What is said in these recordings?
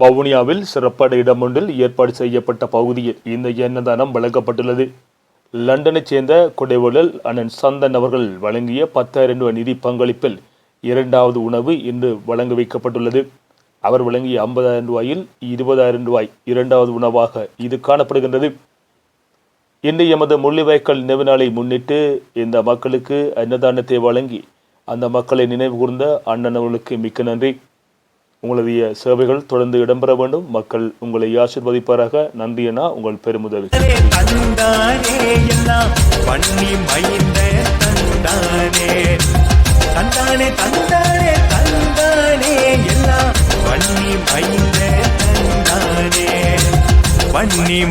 வவுனியாவில் சிறப்பான இடம் ஒன்றில் ஏற்பாடு செய்யப்பட்ட பகுதியில் இந்த எண்ணதானம் வழங்கப்பட்டுள்ளது. லண்டனைச் சேர்ந்த குடைவழல் அண்ணன் சந்தன் அவர்கள் வழங்கிய பத்தாயிரம் ரூபாய் நிதி பங்களிப்பில் இரண்டாவது உணவு இன்று வழங்க வைக்கப்பட்டுள்ளது. அவர் வழங்கிய ஐம்பதாயிரம் ரூபாயில் இருபதாயிரம் ரூபாய் இரண்டாவது உணவாக இது காணப்படுகின்றது. இன்று எமது முள்ளிவாய்க்கால் நினைவு நாளை முன்னிட்டு இந்த மக்களுக்கு அன்னதானத்தை வழங்கி அந்த மக்களை நினைவு கூர்ந்த அண்ணன் அவர்களுக்கு மிக்க நன்றி. உங்களுடைய சேவைகள் தொடர்ந்து இடம்பெற வேண்டும். மக்கள் உங்களை ஆசிர்வதிப்பாராக. நன்றி என உங்கள் பெருமுதவி. தந்தானே தந்தானே. தந்தானே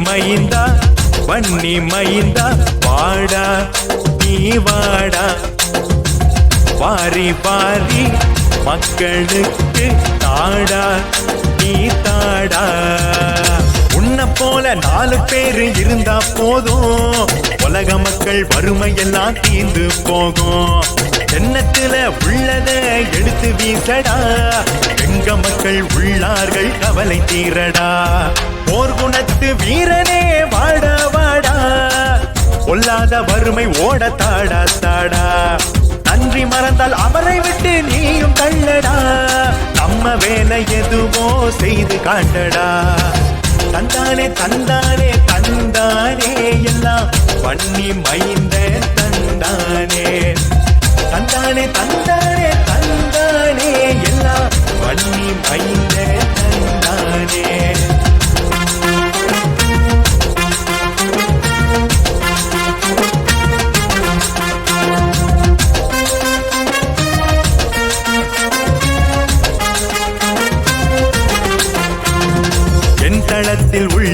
மைந்தா பண்ணி மைந்தா வாடா நீ வாடா. வாரி வாரி மக்களுக்கு தாடா நீ தாடா. உன்னை போல நாலு பேரு இருந்தா போதும். உலக மக்கள் வறுமை எல்லாம் தீர்ந்து போகும். எண்ணத்துல உள்ளத எடுத்து வீசடா. எங்க மக்கள் உள்ளார்கள் கவலை தீரடா. போர் குணத்து வீரனே வாடா வாடா. பொல்லாத வறுமை ஓட தாடா தாடா. நன்றி மறந்தால் அவரை விட்டு வேலை எதுவோ செய்து காண்டடா. தந்தானே தந்தானே தந்தானே எல்லாம் பண்ணி மைந்த தந்தானே. தந்தானே தந்தானே தந்தானே எல்லாம் பண்ணி மைந்த தந்தானே.